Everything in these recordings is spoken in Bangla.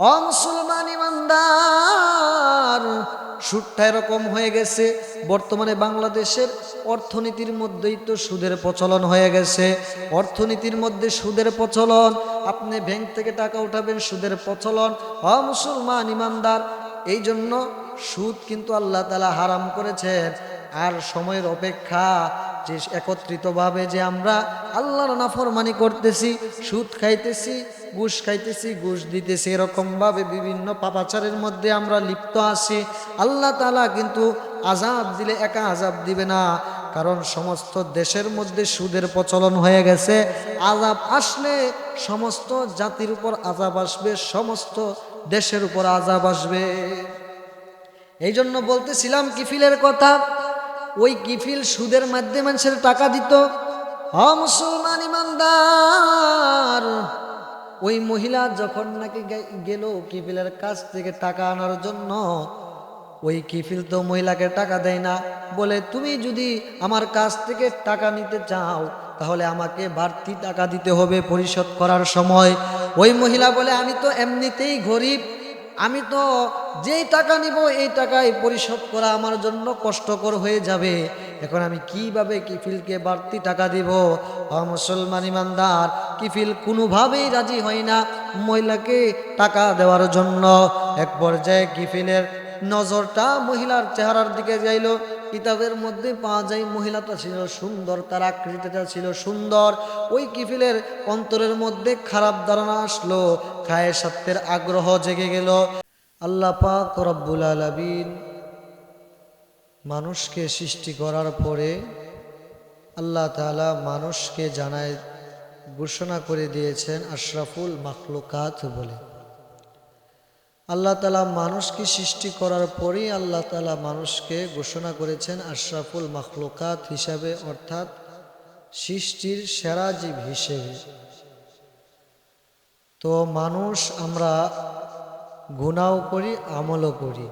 অমুসলমান ইমানদার, সুদটা এরকম হয়ে গেছে, বর্তমানে বাংলাদেশের অর্থনীতির মধ্যেই তো সুদের প্রচলন হয়ে গেছে। অর্থনীতির মধ্যে সুদের প্রচলন, আপনি ব্যাংক থেকে টাকা উঠাবেন, সুদের প্রচলন। অমুসলমান ইমানদার এই জন্য সুদ কিন্তু আল্লাহ তালা হারাম করেছেন। আর সময়ের অপেক্ষা যে একত্রিতভাবে যে আমরা আল্লাহর নাফরমানি করতেছি, সুদ খাইতেছি, ঘুষ খাইতেছি, ঘুষ দিতেছি, এরকমভাবে বিভিন্ন পাপাচারের মধ্যে আমরা লিপ্ত আছি। আল্লাহ তালা কিন্তু আজাব দিলে একা আজাব দিবে না, কারণ সমস্ত দেশের মধ্যে সুদের প্রচলন হয়ে গেছে। আজাব আসলে সমস্ত জাতির উপর আজাব আসবে, সমস্ত দেশের উপর আজাব আসবে। এই জন্য বলতেছিলাম কিফিলের কথা ওই কিফিল সুদের মাধ্যমে মানুষের টাকা দিত। হ মুসলমান ইমানদার, ওই মহিলা যখন নাকি গেল কিফিলের কাছ থেকে টাকা আনার জন্য, ওই কিফিল তো মহিলাকে টাকা দেয় না। বলে, তুমি যদি আমার কাছ থেকে টাকা নিতে চাও, তাহলে আমাকে বাড়তি টাকা দিতে হবে পরিশোধ করার সময়। ওই মহিলা বলে, আমি তো এমনিতেই গরিব আমি তো যেই টাকা নিব, এই টাকায় পরিশোধ করা আমার জন্য কষ্টকর হয়ে যাবে। এখন আমি কীভাবে কিফিলকে বাড়তি টাকা দিব? মুসলমান ইমানদার, কিফিল কোনোভাবেই রাজি হয় না মহিলাকে টাকা দেওয়ার জন্য। এক পর্যায়ে কিফিলের নজরটা মহিলার চেহারার দিকে যাইল। কিতাবের মধ্যে পাওয়া যায়, মহিলাটা ছিল সুন্দর, তার আকৃতিটা ছিল সুন্দর। ওই কিফিলের অন্তরের মধ্যে খারাপ ধারণা আসলো। খায়ের সত্যের আগ্রহ জেগে গেল। আল্লাহ পাক রব্বুল আলামিন মানুষকে সৃষ্টি করার পরে আল্লাহ তালা মানুষকে জানায়, ঘোষণা করে দিয়েছেন আশরাফুল মাখলুকাত বলে। আল্লাহ তালা মানুষকে সৃষ্টি করার পরেই আল্লাহ তালা মানুষকে ঘোষণা করেছেন আশরাফুল মাখলুকাত হিসাবে, অর্থাৎ সৃষ্টির সেরা জীব হিসেবে। তো মানুষ আমরা গুণাও করি, আমলও করি।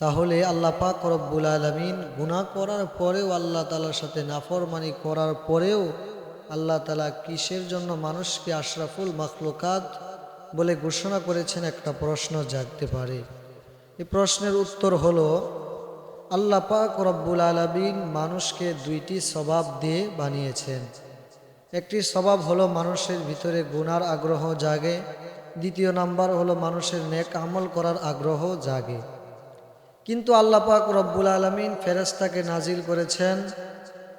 তাহলে আল্লাহ পাক রব্বুল আলমিন গুণা করার পরেও আল্লাহ তালার সাথে নাফরমানি করার পরেও আল্লাহ তালা কিসের জন্য মানুষকে আশরাফুল মাখলুকাত বলে ঘোষণা করেছেন একটা প্রশ্ন জাগতে পারে। এই প্রশ্নের উত্তর হলো, আল্লাহ পাক রব্বুল আলমিন মানুষকে দুইটি স্বভাব দিয়ে বানিয়েছেন। একটি স্বভাব হলো মানুষের ভিতরে গুনার আগ্রহ জাগে। দ্বিতীয় নাম্বার হলো মানুষের নেক আমল করার আগ্রহ জাগে। কিন্তু আল্লাহ পাক রব্বুল আলমিন ফেরেস্তাকে নাজিল করেছেন।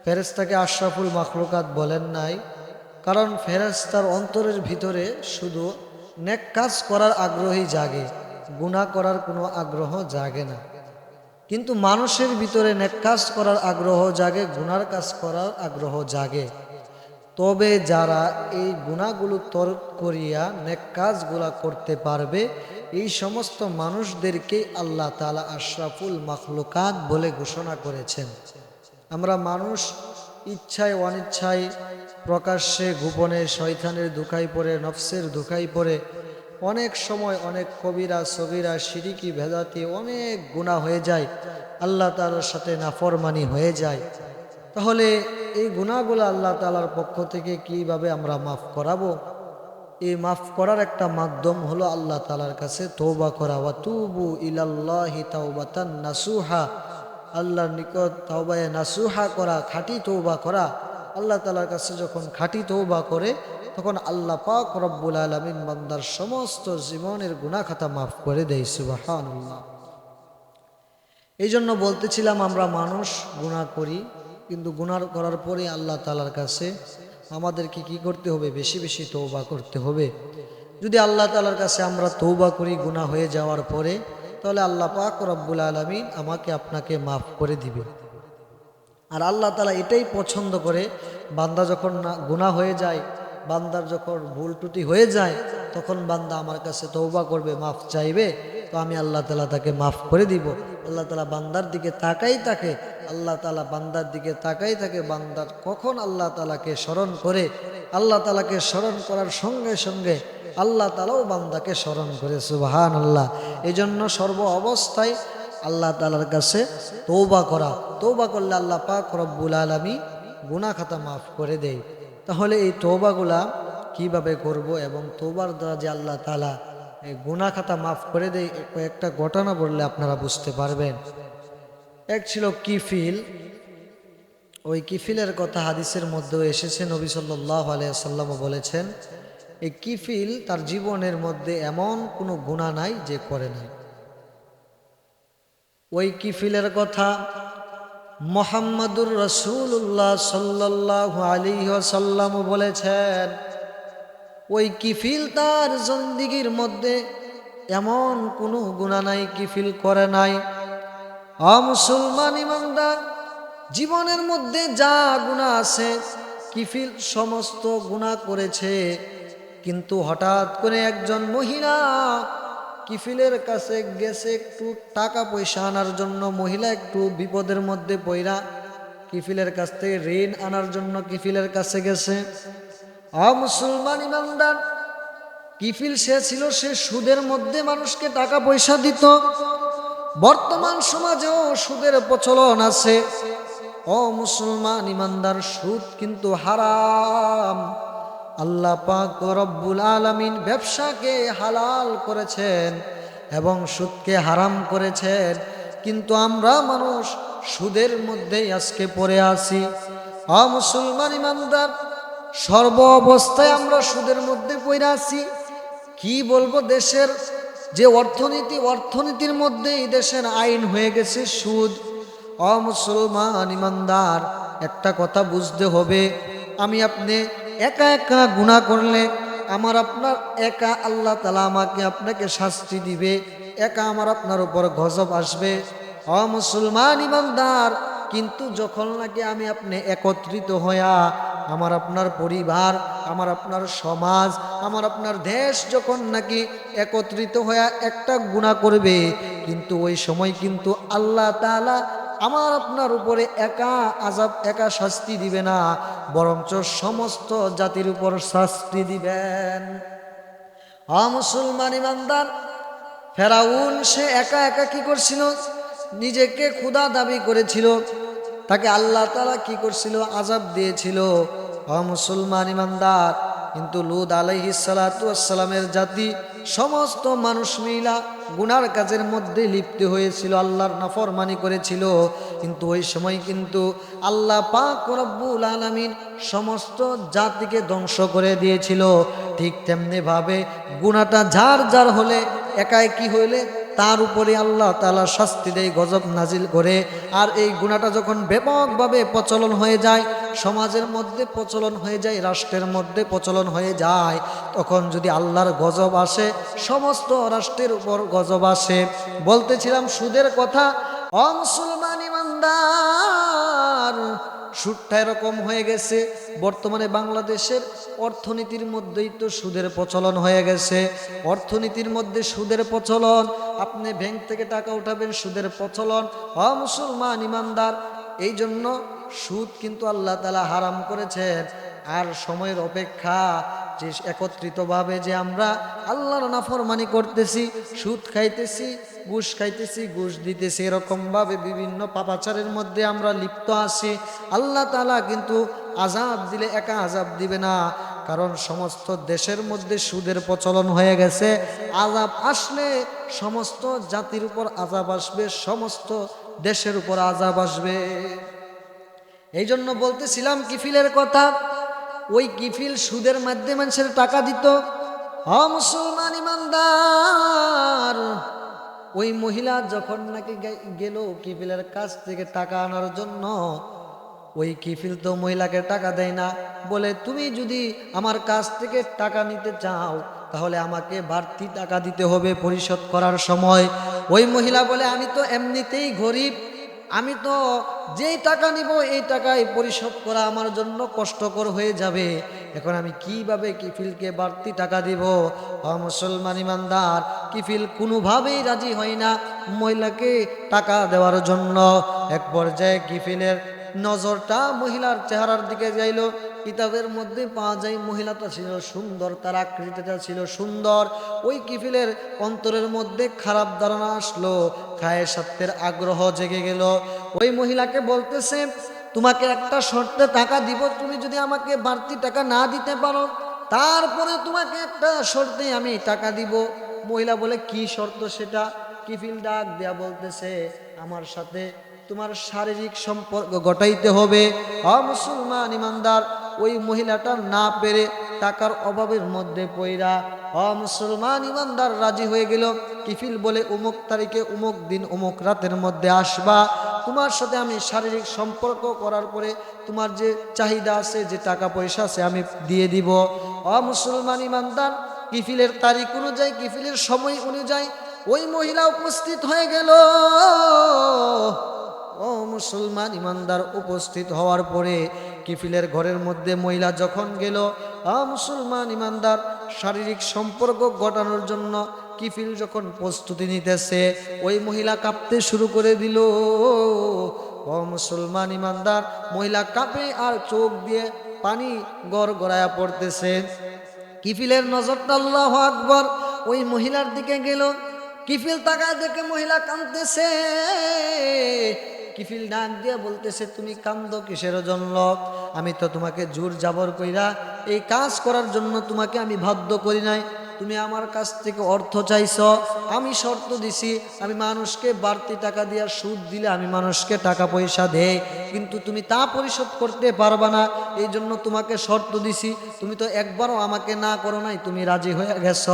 ফেরেস্তাকে আশরাফুল মাখলুকাত বলেন নাই। কারণ ফেরেস্তার অন্তরের ভিতরে শুধু নেক কাজ করার আগ্রহই জাগে গুণা করার কোনো আগ্রহ জাগে না। কিন্তু মানুষের ভিতরে নেক কাজ করার আগ্রহ জাগে, গুনার কাজ করার আগ্রহ জাগে। তবে যারা এই গুণাগুলো তরক করিয়া নেক কাজগুলা করতে পারবে, এই সমস্ত মানুষদেরকেই আল্লাহ তালা আশরাফুল মাখলুকাত বলে ঘোষণা করেছেন। আমরা মানুষ ইচ্ছায় অনিচ্ছায় প্রকাশ্যে গোপনে শয়তানের দুখাই পড়ে, নফসের দুখাই পড়ে, অনেক সময় অনেক কবিরা সবিরা সিরিকি, ভেদাতি অনেক গুণা হয়ে যায়, আল্লাহ তালার সাথে নাফরমানি হয়ে যায়। তাহলে এই গুণাগুলো আল্লাহ তালার পক্ষ থেকে কীভাবে আমরা মাফ করাবো? এই মাফ করার একটা মাধ্যম হলো আল্লাহ তালার কাছে তৌবা করা ওয়া তুবু নাসুহা আল্লাহর নিকট নাসুহা করা, খাঁটি তৌবা করা। আল্লাহ তালার কাছে যখন খাঁটি তৌবা করে, তখন আল্লাহ পাক রব্বুল আলমিন বান্দার সমস্ত জীবনের গুণাখাতা মাফ করে দেয় সুবাহান্লাহ এই জন্য বলতেছিলাম আমরা মানুষ গুণা করি কিন্তু গুনার করার পরে আল্লাহ তালার কাছে আমাদেরকে কি করতে হবে? বেশি বেশি তৌবা করতে হবে। যদি আল্লাহ তালার কাছে আমরা তৌবা করি গুণা হয়ে যাওয়ার পরে, তাহলে আল্লাহ পাক রব্বুল আলমিন আমাকে আপনাকে মাফ করে দিবে। আর আল্লাহ তালা এটাই পছন্দ করে, বান্দা যখন না গুণা হয়ে যায়, বান্দার যখন ভুল টুটি হয়ে যায়, তখন বান্দা আমার কাছে তৌবা করবে, মাফ চাইবে, তো আমি আল্লাহ তালা তাকে মাফ করে দিব। আল্লাহ তালা বান্দার দিকে তাকাই থাকে আল্লাহ তালা বান্দার দিকে তাকাই থাকে বান্দার কখন আল্লাহ তালাকে স্মরণ করে? আল্লাহ তালাকে স্মরণ করার সঙ্গে সঙ্গে আল্লাহ তালাও বান্দাকে স্মরণ করে সুবাহান আল্লাহ এই জন্য সর্ব অবস্থায় আল্লাহ তালার কাছে তৌবা করা। তৌবা করলে আল্লাহ পাক রব্বুল আলমী গুনা খাতা মাফ করে দেয়। তাহলে এই তৌবাগুলা কীভাবে করব এবং তোবার দ্বারা যে আল্লাহ তালা গুনা খাতা মাফ করে দেয়, এ কয়েকটা ঘটনা বললে আপনারা বুঝতে পারবেন। এক ছিল কিফিল। ওই কিফিলের কথা হাদিসের মধ্যেও এসেছে, নবী সাল্লাহ বলেছেন, এই কিফিল তার জীবনের মধ্যে এমন কোনো গুণা নাই যে করে নাই। ওই কিফিলের কথা মোহাম্মদুর রসুল্লাহ সাল্লাহ আলী সাল্লাম বলেছেন, ওই কিফিল তার জন্দিগির মধ্যে এমন কোনো গুণা নাই, কিফিল করে নাই। অমুসলমান ইমানদার, জীবনের মধ্যে যা গুণা আছে, কিফিল সমস্ত গুণা করেছে। কিন্তু হঠাৎ করে একজন মহিলা কিফিলের কাছে গেছে একটু টাকা পয়সা আনার জন্য। মহিলা একটু বিপদের মধ্যে পইরা কিফিলের কাছ থেকে ঋণ আনার জন্য কিফিলের কাছে গেছে। অমুসলমান ইমানদার, কিফিল সে ছিল, সে সুদের মধ্যে মানুষকে টাকা পয়সা দিত। বর্তমান সমাজেও সুদের প্রচলন আছে। ও মুসলমান ইমানদার, সুদ কিন্তু হারাম। আল্লাহ পাক রব্বুল আলামিন ব্যবসাকে হালাল করেছেন এবং সুদকে হারাম করেছেন। কিন্তু আমরা মানুষ সুদের মধ্যেই আজকে পড়ে আছি। অ মুসলমান ইমানদার, সর্ব অবস্থায় আমরা সুদের মধ্যে পড়ে আছি। কি বলব দেশের যে অর্থনীতি, অর্থনীতির মধ্যেই দেশের আইন হয়ে গেছে সুদ। অমুসলমান ইমানদার, একটা কথা বুঝতে হবে, আমি আপনি একা একা গুণা করলে আমার আপনার একা আল্লাহ তালা আমাকে আপনাকে শাস্তি দিবে, একা আমার আপনার উপর গজব আসবে। অমুসলমান ইমানদার, কিন্তু যখন নাকি আমি আপনি একত্রিত হইয়া আমার আপনার পরিবার, আমার আপনার সমাজ, আমার আপনার দেশ যখন নাকি একত্রিত হয়ে একটা গুণা করবে, কিন্তু ওই সময় কিন্তু আল্লাহ তালা আমার আপনার উপরে একা আজাব একা শাস্তি দিবে না, বরঞ্চ সমস্ত জাতির উপর শাস্তি দিবেন। আ মুসলমান ইমানদার, ফেরাউন সে একা একা কি করছিল? নিজেকে ক্ষুধা দাবি করেছিল। তাকে আল্লাহ তালা কি করছিল? আজাব দিয়েছিল। মুসলমান ইমানদার, কিন্তু লুদ আলাইহি সালাতামের জাতি সমস্ত মানুষ মিলা গুনার কাজের মধ্যে লিপ্ত হয়েছিল, আল্লাহর নাফরমানি করেছিল। কিন্তু ওই সময় কিন্তু আল্লাহ পাক রব্বুল আলামিন সমস্ত জাতিকে ধ্বংস করে দিয়েছিল। ঠিক তেমনিভাবে গুণাটা যার যার হলে একাই কি হইলে তার উপরে আল্লাহ তালা শাস্তি দেয়, গজব নাজিল করে। আর এই গুণাটা যখন ব্যাপকভাবে প্রচলন হয়ে যায়, সমাজের মধ্যে প্রচলন হয়ে যায়, রাষ্ট্রের মধ্যে প্রচলন হয়ে যায়, তখন যদি আল্লাহর গজব আসে, সমস্ত রাষ্ট্রের উপর গজব আসে। বলতেছিলাম সুদের কথা অমুসলমান ইমানদার সুদটা এরকম হয়ে গেছে, বর্তমানে বাংলাদেশের অর্থনীতির মধ্যেই তো সুদের প্রচলন হয়ে গেছে। অর্থনীতির মধ্যে সুদের প্রচলন, আপনি ব্যাংক থেকে টাকা উঠাবেন, সুদের প্রচলন। অ মুসলমান ইমানদার এই জন্য সুদ কিন্তু আল্লাহ তালা হারাম করেছেন। আর সময়ের অপেক্ষা যে একত্রিতভাবে যে আমরা আল্লাহর নাফরমানি করতেছি, সুদ খাইতেছি, ঘুষ খাইতেছি, ঘুষ দিতেছি, এরকমভাবে বিভিন্ন পাপাচারের মধ্যে আমরা লিপ্ত আছি। আল্লাহ তালা কিন্তু আজাব দিলে একা আজাব দিবে না, কারণ সমস্ত দেশের মধ্যে সুদের প্রচলন হয়ে গেছে। আজাব আসলে সমস্ত জাতির উপর আজাব আসবে, সমস্ত দেশের উপর আজাব আসবে। এই জন্য বলতেছিলাম কিফিলের কথা ওই কিফিল সুদের মাধ্যমে মানুষের টাকা দিত। হ, মুসলমান ইমানদার, ওই মহিলা যখন নাকি গেল কিফিলের কাছ থেকে টাকা আনার জন্য, ওই কিফিল তো মহিলাকে টাকা দেয় না। বলে, তুমি যদি আমার কাছ থেকে টাকা নিতে চাও, তাহলে আমাকে বাড়তি টাকা দিতে হবে পরিশোধ করার সময়। ওই মহিলা বলে, আমি তো এমনিতেই গরিব আমি তো যেই টাকা নিব, এই টাকায় পরিশোধ করা আমার জন্য কষ্টকর হয়ে যাবে। এখন আমি কীভাবে কিফিলকে বাড়তি টাকা দিব? মুসলমান ইমানদার, কিফিল কোনোভাবেই রাজি হয় না মহিলাকে টাকা দেওয়ার জন্য। এক পর্যায়ে কিফিলের নজরটা মহিলার চেহারার দিকে যাইল। কিতাবের মধ্যে পাওয়া যায় মহিলাটা ছিল সুন্দর, তার আকৃতিটা ছিল সুন্দর। ওই কিফিলের অন্তরের মধ্যে খারাপ ধারণা আসলো খায়ের সত্যের আগ্রহ জেগে গেল। ওই মহিলাকে বলতেছে, তোমাকে একটা শর্তে টাকা দিব, তুমি যদি আমাকে বাড়তি টাকা না দিতে পারো, তারপরে তোমাকে একটা শর্তে আমি টাকা দিব। মহিলা বলে, কি শর্ত সেটা? কিফিল ডাক দেয়া বলতেছে, আমার সাথে তোমার শারীরিক সম্পর্ক ঘটাইতে হবে। অ মুসলমান ইমানদার, ওই মহিলাটা না পেরে টাকার অভাবের মধ্যে পইরা অ মুসলমান ইমানদার রাজি হয়ে গেল। কিফিল বলে, উমুক তারিখে উমুক দিন উমুক রাতের মধ্যে আসবা। তোমার সাথে আমি শারীরিক সম্পর্ক করার পরে তোমার যে চাহিদা আছে, যে টাকা পয়সা আছে, আমি দিয়ে দিব। অ মুসলমান ইমানদার, কিফিলের তারিখ অনুযায়ী, কিফিলের সময় অনুযায়ী ওই মহিলা উপস্থিত হয়ে গেল। ও মুসলমান ইমানদার উপস্থিত হওয়ার পরে কিফিলের ঘরের মধ্যে মহিলা যখন গেল, আ মুসলমান ইমানদার, শারীরিক সম্পর্ক ঘটানোর জন্য কিফিল যখন প্রস্তুতি নিতেছে, ওই মহিলা কাঁপতে শুরু করে দিল। ও মুসলমান ইমানদার, মহিলা কাঁপে আর চোখ দিয়ে পানি গড় গড়ায়া পড়তেছে। কিফিলের নজরটা আল্লাহ আকবর। ওই মহিলার দিকে গেল, কিফিল তাকায় দেখে মহিলা কাঁদতেছে। কিফিল ডাক দিয়ে বলতেছে, তুমি কান্দ কিসের জন্য? আমি তো তোমাকে জোর জাবর কইরা এই কাজ করার জন্য তোমাকে আমি বাধ্য করি নাই। তুমি আমার কাছ থেকে অর্থ চাইছ, আমি শর্ত দিছি, আমি মানুষকে বাড়তি টাকা দিয়া সুদ দিলে আমি মানুষকে টাকা পয়সা দেই। কিন্তু তুমি তা পরিশোধ করতে পারবা না, এই জন্য তোমাকে শর্ত দিছি। তুমি তো একবারও আমাকে না করো নাই, তুমি রাজি হয়ে গেছ।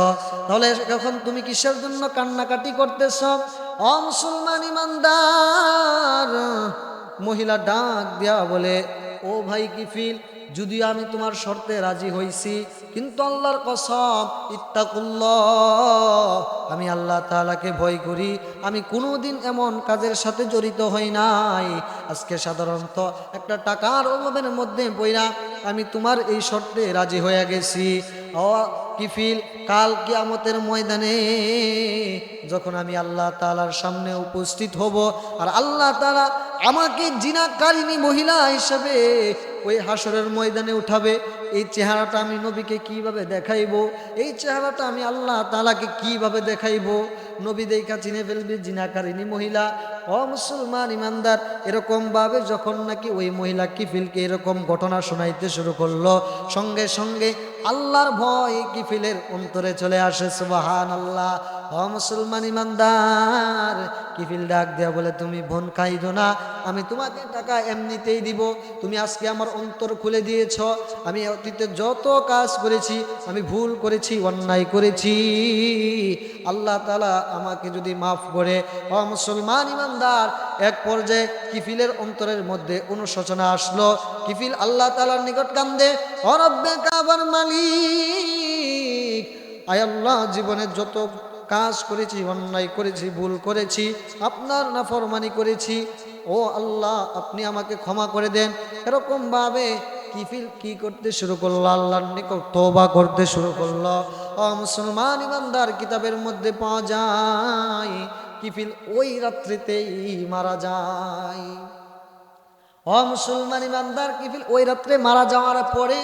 তাহলে এখন তুমি কিসের জন্য কান্নাকাটি করতেছ? অ ইমানদার, মহিলা ডাক দেয়া বলে, ও ভাই কিফিল যদি আমি তোমার শর্তে রাজি হইছি, কিন্তু আল্লাহর কসম, ইত্তাকুল্লাহ, আমি আল্লাহ তাআলাকে ভয় করি। আমি কোনোদিন এমন কাজের সাথে জড়িত হই নাই। আজকে সাধারণত একটা টাকার অভাবের মধ্যে বইরা আমি তোমার এই শর্তে রাজি হয়ে গেছি। ও কিফিল, কাল কিয়ামতের ময়দানে যখন আমি আল্লাহ তালার সামনে উপস্থিত হব, আর আল্লাহ তালা আমাকে জিনাকারিনী মহিলা হিসেবে ওই হাসরের ময়দানে উঠাবে। এই চেহারাটা আমি নবীকে কীভাবে দেখাইব? এই চেহারাটা আমি আল্লাহ তালাকে কীভাবে দেখাইব? নবী দেখা চিনে ফেলবে, জিনাকারিনী মহিলা অ মুসলমান ইমানদার এরকমভাবে যখন নাকি ওই মহিলা কিফিলকে এরকম ঘটনা শোনাইতে শুরু করল, সঙ্গে সঙ্গে আল্লাহর ভয় কিফিলের অন্তরে চলে আসে সুবাহান আল্লাহ অ মুসলমান ইমানদার, কিফিল ডাক দেয়া বলে, তুমি বোন খাইদো না, আমি তোমাকে টাকা এমনিতেই দিব। তুমি আজকে আমার অন্তর খুলে দিয়েছ, আমি অতীতে যত কাজ করেছি, আমি ভুল করেছি, অন্যায় করেছি। আল্লাহ তালা আমাকে যদি মাফ করে অ মুসলমান ইমানদার এক পর্যায়ে কিফিলের অন্তরের মধ্যে অনুশোচনা আসলো। কিফিল আল্লাহ তালার নিকট কান্দে অরব্বে কাবার মালিক, আয় আল্লাহ জীবনের যত কাজ করেছি, অন্যায় করেছি, ভুল করেছি, আপনার নাফরমানি করেছি। ও আল্লাহ, আপনি আমাকে ক্ষমা করে দেন। এরকম ভাবে কিফিল কি করতে শুরু করল? আল্লাহর নিকট তোবা করতে শুরু করল। মুসলমান ইমানদার, কিতাবের মধ্যে পাওয়া যায় কিফিল ওই রাত্রিতেই মারা যায়। ও মুসলমান ইমানদার, কিফিল ওই রাত্রে মারা যাওয়ার পরে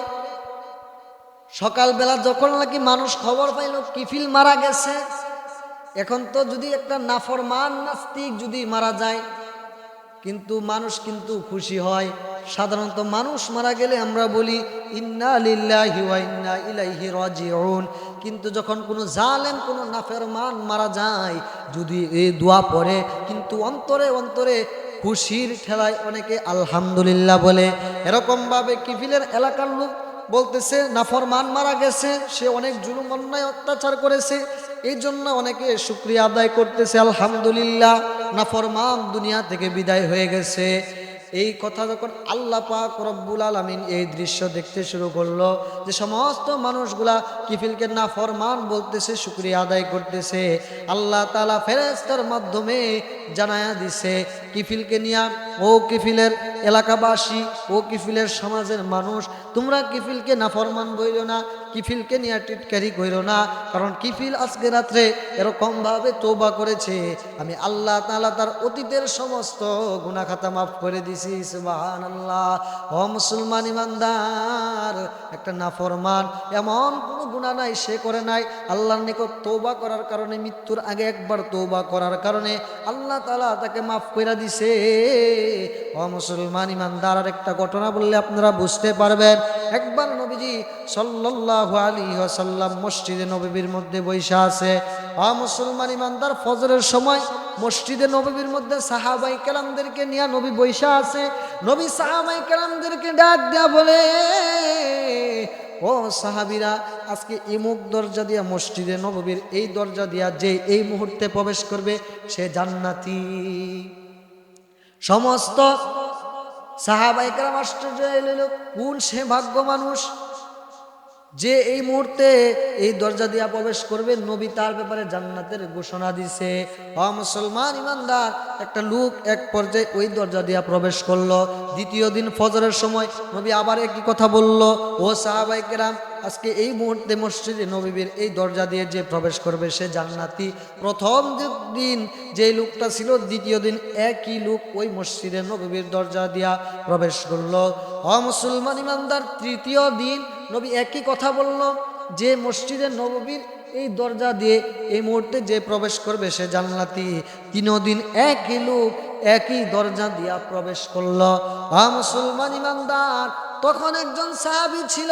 সকালবেলা যখন নাকি মানুষ খবর পাইল কিফিল মারা গেছে, এখন তো যদি একটা নাফরমান নাস্তিক যদি মারা যায়, কিন্তু মানুষ কিন্তু খুশি হয়। সাধারণত মানুষ মারা গেলে আমরা বলি, ইন্না লিল্লাহি ইন্না ইলাইহি রাজিউন। কিন্তু যখন কোনো জালেম, কোনো নাফরমান মারা যায়, যদি এই দোয়া পড়ে, কিন্তু অন্তরে অন্তরে খুশির ঠেলায় অনেকে আলহামদুলিল্লাহ বলে। এরকমভাবে কিফিলের এলাকার লোক বলতেছে, নাফরমান মারা গেছে, সে অনেক জুলুম, অন্যায় অত্যাচার করেছে, এই জন্য অনেকে শুক্রিয়া আদায় করতেছে, আলহামদুলিল্লাহ, নাফরমান দুনিয়া থেকে বিদায় হয়ে গেছে। এই কথা যখন আল্লাহ পাক রব্বুল আলমিন এই দৃশ্য দেখতে শুরু করল, যে সমস্ত মানুষগুলা কিফিলকে না ফরমান বলতেছে, শুক্রিয়া আদায় করতেছে, আল্লাহ তালা ফেরেস্তার মাধ্যমে জানায়া দিছে, কিফিলকে নিয়া, ও কিফিলের এলাকাবাসী, ও কিফিলের সমাজের মানুষ, তোমরা কিফিলকে নাফরমান বইল না, কিফিলকে নিয়ে টিটকারি কইল না, কারণ কিফিল আজকে রাত্রে এরকমভাবে তোবা করেছে। আমি আল্লাহ তালা তার অতীতের সমস্ত গুণাখাতা মাফ করে দিছি। দিছি সুবাহান আল্লাহ ও মুসলমান ইমানদার, একটা নাফরমান, এমন কোনো গুণা নাই, সে করে নাই। আল্লাহর নিকট তৌবা করার কারণে, মৃত্যুর আগে একবার তৌবা করার কারণে আল্লাহ তালা তাকে মাফ করে দিছে। ও মুসলমান ইমানদার আর একটা ঘটনা বললে আপনারা বুঝতে পারবেন। একবার নবীজি সাল্লাল্লাহু আলাইহি ওয়াসাল্লাম মসজিদে নবীর মধ্যে বৈশা আছে। আ মুসলমান ইমানদার, ফজরের সময় মসজিদে নবীর মধ্যে সাহাবাই কেরামদেরকে নিয়ে নবী বৈশা আছে, নবী সাহাবাই কেরামদেরকে ডাক দেয়া বলে, ও সাহাবিরা, আজকে ইমুক দরজা দিয়া মসজিদে নববীর এই দরজা দিয়া যে এই মুহূর্তে প্রবেশ করবে, সে জান্নাতি। সমস্ত সাহাবাইকার আশ্চর্য এলো কোন সে ভাগ্য মানুষ? যে এই মুহূর্তে এই দরজা দিয়া প্রবেশ করবে, নবী তার ব্যাপারে জান্নাতের ঘোষণা দিছে। অ মুসলমান ইমানদার, একটা লোক এক পর্যায়ে ওই দরজা দিয়া প্রবেশ করল। দ্বিতীয় দিন ফজরের সময় নবী আবার একই কথা বলল, ও সাহাবাই কেরাম, আজকে এই মুহূর্তে মসজিদে নবীর এই দরজা দিয়ে যে প্রবেশ করবে, সে জান্নাতি। প্রথম দিন যে লোকটা ছিল, দ্বিতীয় দিন একই লোক ওই মসজিদে নবীর দরজা দিয়া প্রবেশ করল। অ মুসলমান ইমানদার, তৃতীয় দিন নবী একই কথা বলল, যে মসজিদে নববীর এই দরজা দিয়ে এই মুহূর্তে যে প্রবেশ করবে সে জান্নাতি। তিনদিন একই লোক একই দরজা দিয়া প্রবেশ করল। আ মুসলমান ইমানদার, তখন একজন সাহাবি ছিল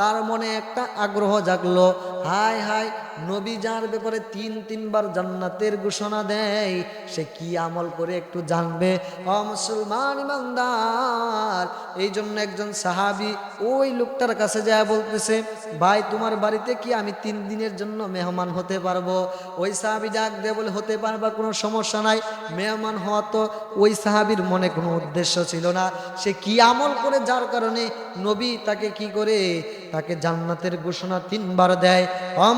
তার মনে একটা আগ্রহ জাগলো। হায় হায়, নবী যার ব্যাপারে তিন তিনবার জান্নাতের ঘোষণা দেয়, সে কি আমল করে একটু জানবে? অ মুসলমান ইমানদার এই জন্য একজন সাহাবি ওই লোকটার কাছে যায় বলতেছে, ভাই, তোমার বাড়িতে কি আমি তিন দিনের জন্য মেহমান হতে পারব? ওই সাহাবি ডাক দিয়ে বলে, হতে পারবা কোনো সমস্যা নাই, মেহমান হওয়া তো ওই সাহাবির মনে কোনো উদ্দেশ্য ছিল না। সে কি আমল করে যার কারণে নবী তাকে কি করে? তাকে জান্নাতের ঘোষণা তিনবার দেয়।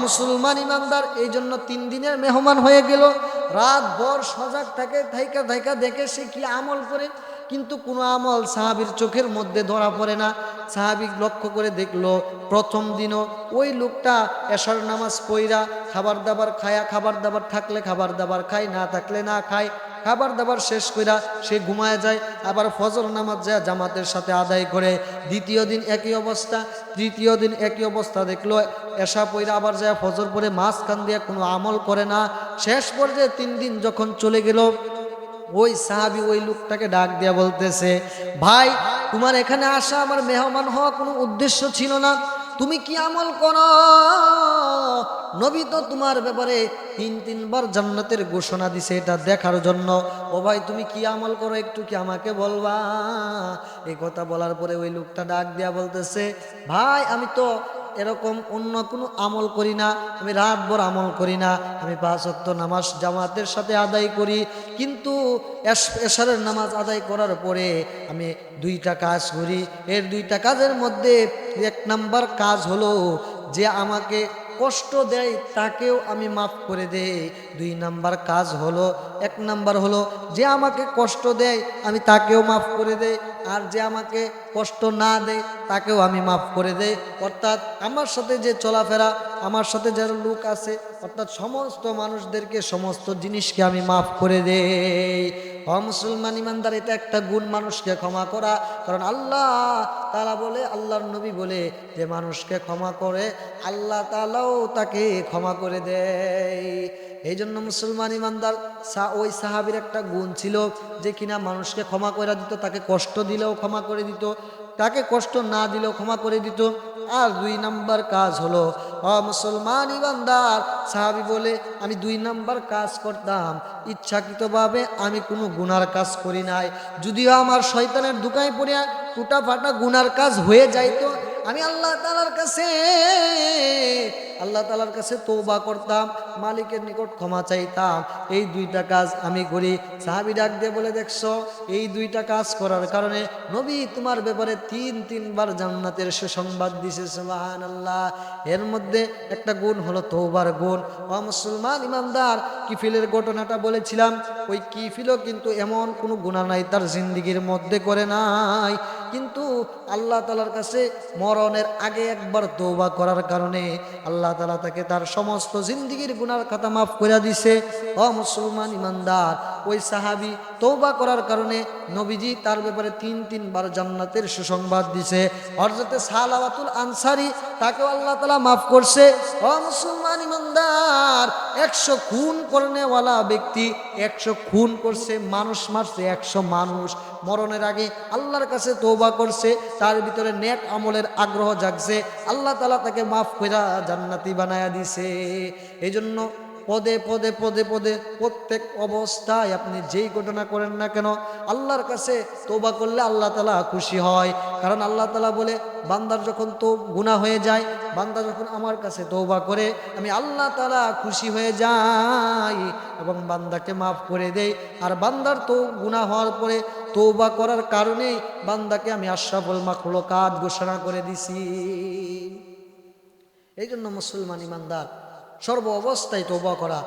মুসলমান ইমানদার এই জন্য তিন দিনের মেহমান হয়ে গেল। রাত ভর সজাগ থাকে থাইকা থাইকা দেখে সে কি আমল করে। কিন্তু কোনো আমল সাহাবির চোখের মধ্যে ধরা পড়ে না। সাহাবি লক্ষ্য করে দেখল, প্রথম দিনও ওই লোকটা এশার নামাজ পইরা খাবার দাবার খায়া, খাবার দাবার থাকলে খাবার দাবার খায়, না থাকলে না খায়। খাবার দাবার শেষ কইরা সে ঘুমায় যায়, আবার ফজর নামাজ যায় জামাতের সাথে আদায় করে। দ্বিতীয় দিন একই অবস্থা, তৃতীয় দিন একই অবস্থা দেখল এসা পইরা আবার যায় ফজর পরে মাছ কান দিয়ে কোনো আমল করে না। শেষ পর্যায়ে তিন দিন যখন চলে গেল, ওই সাহাবি ওই লোকটাকে ডাক দিয়া বলতেছে, ভাই, তোমার এখানে আসা আমার মেহমান হওয়া কোনো উদ্দেশ্য ছিল না। তুমি কি আমল করো? নবী তো তোমার ব্যাপারে তিন, তিনবার জান্নাতের ঘোষণা দিছে এটা দেখার জন্য। ও ভাই, তুমি কি আমল করো একটু কি আমাকে বলবা? এই কথা বলার পরে ওই লোকটা ডাক দিয়া বলতেছে, ভাই, আমি তো এরকম অন্য কোনো আমল করি না, আমি রাতভর আমল করি না, আমি পাঁচ অক্ত নামাজ জামাতের সাথে আদায় করি। কিন্তু এস- এশারের নামাজ আদায় করার পরে আমি দুইটা কাজ করি। এর দুইটা কাজের মধ্যে এক নাম্বার কাজ হলো যে আমাকে কষ্ট দেয় তাকেও আমি মাফ করে দেই। দুই নাম্বার কাজ হলো, এক নাম্বার হলো যে আমাকে কষ্ট দেয় আমি তাকেও মাফ করে দেই। আর যে আমাকে কষ্ট না দেয় তাকেও আমি মাফ করে দেই। অর্থাৎ আমার সাথে যে চলাফেরা, আমার সাথে যারা লোক আছে, অর্থাৎ সমস্ত মানুষদেরকে সমস্ত জিনিসকে আমি মাফ করে দেই। অ মুসলমান ইমানদার, এটা একটা গুণ মানুষকে ক্ষমা করা। কারণ আল্লাহ তালা বলে, আল্লাহর নবী বলে যে মানুষকে ক্ষমা করে, আল্লাহ তালাও তাকে ক্ষমা করে দেয়। এই জন্য মুসলমান ইমানদার ওই সাহাবির একটা গুণ ছিল যে কিনা মানুষকে ক্ষমা করে দিত, তাকে কষ্ট দিলেও ক্ষমা করে দিত। তাকে কষ্ট না দিলেও ক্ষমা করে দিত। আর দুই নাম্বার কাজ হলো, অ মুসলমান ইমানদার সাহাবি বলে, আমি দুই নাম্বার কাজ করতাম। ইচ্ছাকৃতভাবে আমি কোনো গুনার কাজ করি নাই। যদিও আমার শয়তানের দোকানে পড়িয়া টুটা ফাটা গুনার কাজ হয়ে যাইতো, আমি আল্লাহ তালার কাছে আল্লাহ তালার কাছে তৌবা করতাম, মালিকের নিকট ক্ষমা চাইতাম। এই দুইটা কাজ আমি করি। সাহাবি ডাক দিয়ে বলে, দেখছ, এই দুইটা কাজ করার কারণে নবী তোমার ব্যাপারে তিন, তিনবার জান্নাতের সুসংবাদ দিছে সুবাহান আল্লাহ এর মধ্যে একটা গুণ হলো তৌবার গুণ। ও মুসলমান ইমামদার কিফিলের ঘটনাটা বলেছিলাম, ওই কিফিলও কিন্তু এমন কোনো গুণা নাই, তার জিন্দিগির মধ্যে করে নাই। কিন্তু আল্লাহ তালার কাছে মরণের আগে একবার তৌবা করার কারণে আল্লাহ তালা তাকে তার সমস্ত জিন্দিগির গুনার খাতা মাফ করে দিছে। ও মুসলমান ইমানদার, ওই সাহাবি তৌবা করার কারণে নবীজি তার ব্যাপারে তিন তিনবার জান্নাতের সুসংবাদ দিছে। হরজতে সালাওয়াতুল আনসারি তাকেও আল্লাহ তালা মাফ করছে। ও মুসলমান ইমানদার, একশো খুন করনেওয়ালা ব্যক্তি একশো খুন করছে, মানুষ মারছে একশো মানুষ। মরণের আগে আল্লাহর কাছে তৌবা করছে, তার ভিতরে নেক আমলের আগ্রহ জাগছে। আল্লাহ তালা তাকে মাফ কইরা জান্নাতি বানায়া দিছে। এই জন্য পদে পদে পদে পদে প্রত্যেক অবস্থায় আপনি যেই ঘটনা করেন না কেন, আল্লাহর কাছে তোবা করলে আল্লাহ তালা খুশি হয়। কারণ আল্লাহ তালা বলে, বান্দার যখন তো গুণা হয়ে যায়, বান্দা যখন আমার কাছে তৌবা করে, আমি আল্লাহ তালা খুশি হয়ে যাই এবং বান্দাকে মাফ করে দেই। আর বান্দার তো গুণা হওয়ার পরে তৌবা করার কারণেই বান্দাকে আমি আশরাফুল কাজ ঘোষণা করে দিছি। এই জন্য মুসলমান ইমানদার। সর্ব অবস্থায় তোবা করা।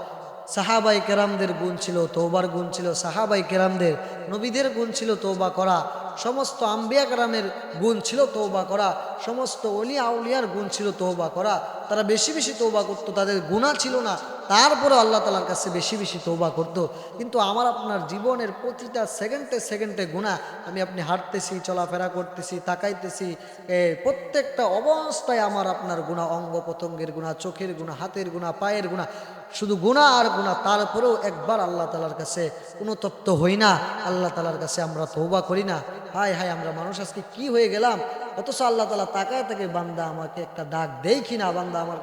সাহাবাই কেরামদের গুণ ছিল তোবার গুণ ছিল। সাহাবাই কেরামদের নবীদের গুণ ছিল তোবা করা। সমস্ত আম্বিয়া কেরামের গুণ ছিল তৌবা করা, সমস্ত অলিয়া আউলিয়ার গুণ ছিল তৌবা করা। তারা বেশি বেশি তৌবা করতো, তাদের গুণা ছিল না। তারপরে আল্লাহ তালার কাছে বেশি বেশি তৌবা করতো। কিন্তু আমার আপনার জীবনের প্রতিটা সেকেন্ডে সেকেন্ডে গুণা আমি আপনি হাঁটতেছি, চলাফেরা করতেছি, তাকাইতেছি প্রত্যেকটা অবস্থায় আমার আপনার গুণা অঙ্গ প্রত্যঙ্গের গুণা চোখের গুণা হাতের গুণা পায়ের গুণা শুধু গুণা আর গুণা তারপরেও একবার আল্লাহ তালার কাছে কোনো তত্ত্ব হই না। আল্লাহ তালার কাছে আমরা তৌবা করি না। হায় হায় আমরা মানুষ আজকে কি হয়ে গেলাম? অথচ আল্লাহ তালা তাকায় তাকে বান্দা আমাকে একটা ডাক দেয় কিনা? বান্দা আমার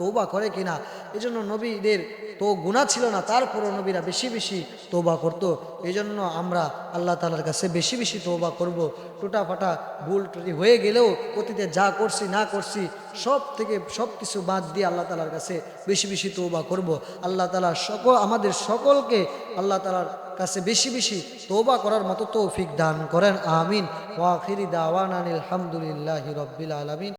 তৌবা করে কিনা? এই জন্য নবীদের তো গুণা ছিল না, তারপরও নবীরা বেশি বেশি তৌবা করতো। এই জন্য আমরা আল্লাহ তালার কাছে বেশি বেশি তৌবা করব। টুটা ফাটা ভুল টুটি হয়ে গেলেও অতীতে যা করছি, না করছি, সব থেকে সব কিছু বাদ দিয়ে আল্লাহ তালার কাছে বেশি বেশি তৌবা করব। আল্লাহ তালা সকল, আমাদের সকলকে আল্লাহ তালার কাছে বেশি বেশি তৌবা করার মতো তৌফিক দান করেন, আমিন। ওয়াখিরি দাওয়ান আলহামদুলিল্লাহ রব্বিল আলমিন।